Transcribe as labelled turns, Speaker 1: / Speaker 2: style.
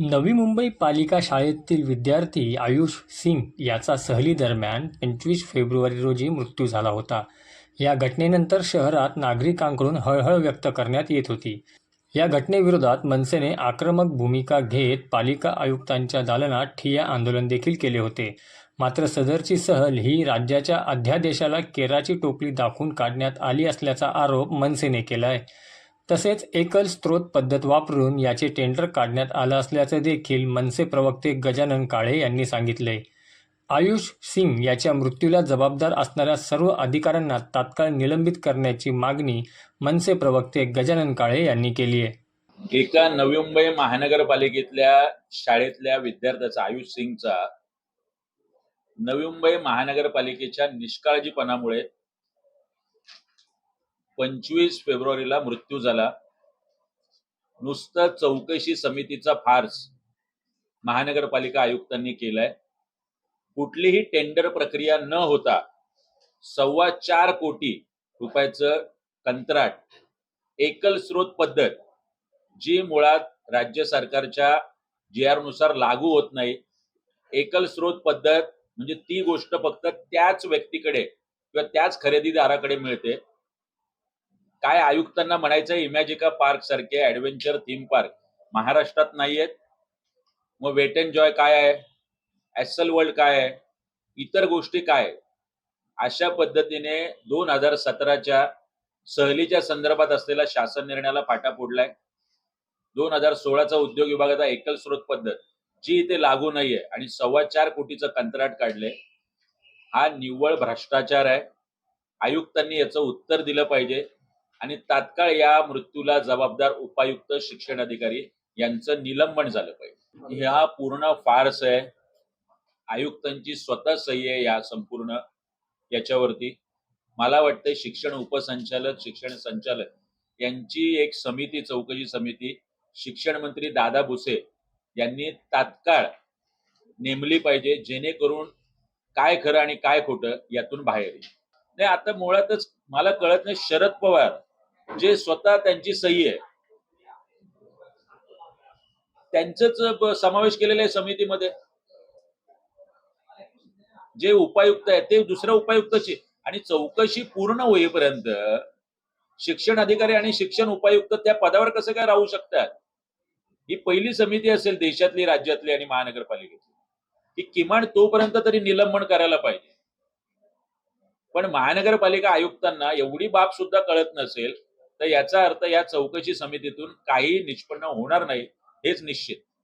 Speaker 1: नवी मुंबई पालिका शाळेतील विद्यार्थी आयुष सिंग याचा सहली दरम्यान पंचवीस फेब्रुवारी रोजी मृत्यू झाला होता. या घटनेनंतर शहरात नागरिकांकडून हळहळ व्यक्त करण्यात येत होती. या घटनेविरोधात मनसेने आक्रमक भूमिका घेत पालिका आयुक्तांच्या दालनात ठिया आंदोलन देखील केले होते. मात्र सदरची सहल ही राज्याच्या अध्यादेशाला केराची टोपली दाखवून काढण्यात आली असल्याचा आरोप मनसेने केला आहे तसेच एकल स्त्रोत पद्धत वापरून याचे टेंडर काढण्यात आलं असल्याचं देखील मनसे प्रवक्ते गजानन काळे यांनी सांगितले आयुष सिंग याच्या मृत्यूला जबाबदार असणाऱ्या सर्व अधिकाऱ्यांना तात्काळ निलंबित करण्याची मागणी मनसे प्रवक्ते गजानन काळे यांनी केली आहे
Speaker 2: एका नवी मुंबई महानगरपालिकेतल्या शाळेतल्या विद्यार्थ्याचा आयुष सिंगचा नवी मुंबई महानगरपालिकेच्या निष्काळजीपणामुळे पंचवीस फेब्रुवारीला मृत्यू झाला. नुसतं चौकशी समितीचा फार्स महानगरपालिका आयुक्तांनी केलाय. कुठलीही टेंडर प्रक्रिया न होता सव्वा चार कोटी रुपयाचं कंत्राट एकल स्रोत पद्धत जी मुळात राज्य सरकारच्या जी आरनुसार लागू होत नाही एकल स्रोत पद्धत म्हणजे ती गोष्ट फक्त त्याच व्यक्तीकडे किंवा त्याच खरेदीदाराकडे मिळते. काय आयुक्तांना म्हणायचं इमॅजिका पार्क सारखे ऍडव्हेंचर थीम पार्क महाराष्ट्रात नाहीयेत. मग वेट अँड जॉय काय आहे? ऍसल वर्ल्ड काय आहे? इतर गोष्टी काय? अशा पद्धतीने दोन हजार सतराच्या सहलीच्या संदर्भात असलेला शासन निर्णयाला फाटा फोडलाय. दोन हजार सोळाचा उद्योग विभागाचा एकल स्रोत पद्धत जी इथे लागू नाहीये आणि सव्वा चार कोटीचं कंत्राट काढले हा निव्वळ भ्रष्टाचार आहे. आयुक्तांनी याचं उत्तर दिलं पाहिजे. आणि तात्काळ या मृत्यूला जबाबदार उपायुक्त शिक्षण अधिकारी यांचं निलंबन झालं पाहिजे. हा पूर्ण फार्स आहे. आयुक्तांची स्वतः सही आहे या संपूर्ण याच्यावरती. मला वाटतं शिक्षण उपसंचालक शिक्षण संचालक यांची एक समिती चौकशी समिती शिक्षण मंत्री दादा भुसे यांनी तात्काळ नेमली पाहिजे जेणेकरून काय खरं आणि काय खोटं यातून बाहेर येईल. नाही आता मुळातच मला कळत नाही शरद पवार जे स्वतः त्यांची सही आहे. त्यांचंच समावेश केलेला आहे समितीमध्ये. जे उपायुक्त आहेत ते दुसऱ्या उपायुक्ताची. आणि चौकशी पूर्ण होईपर्यंत शिक्षण अधिकारी आणि शिक्षण उपायुक्त त्या पदावर कसं काय राहू शकतात? ही पहिली समिती असेल देशातली राज्यातली आणि महानगरपालिकेची की किमान तोपर्यंत तरी निलंबन करायला पाहिजे. पण महानगरपालिका आयुक्तांना एवढी बाब सुद्धा कळत नसेल तर याचा अर्थ या चौकशी समितीतून काही निष्पन्न होणार नाही हेच निश्चित.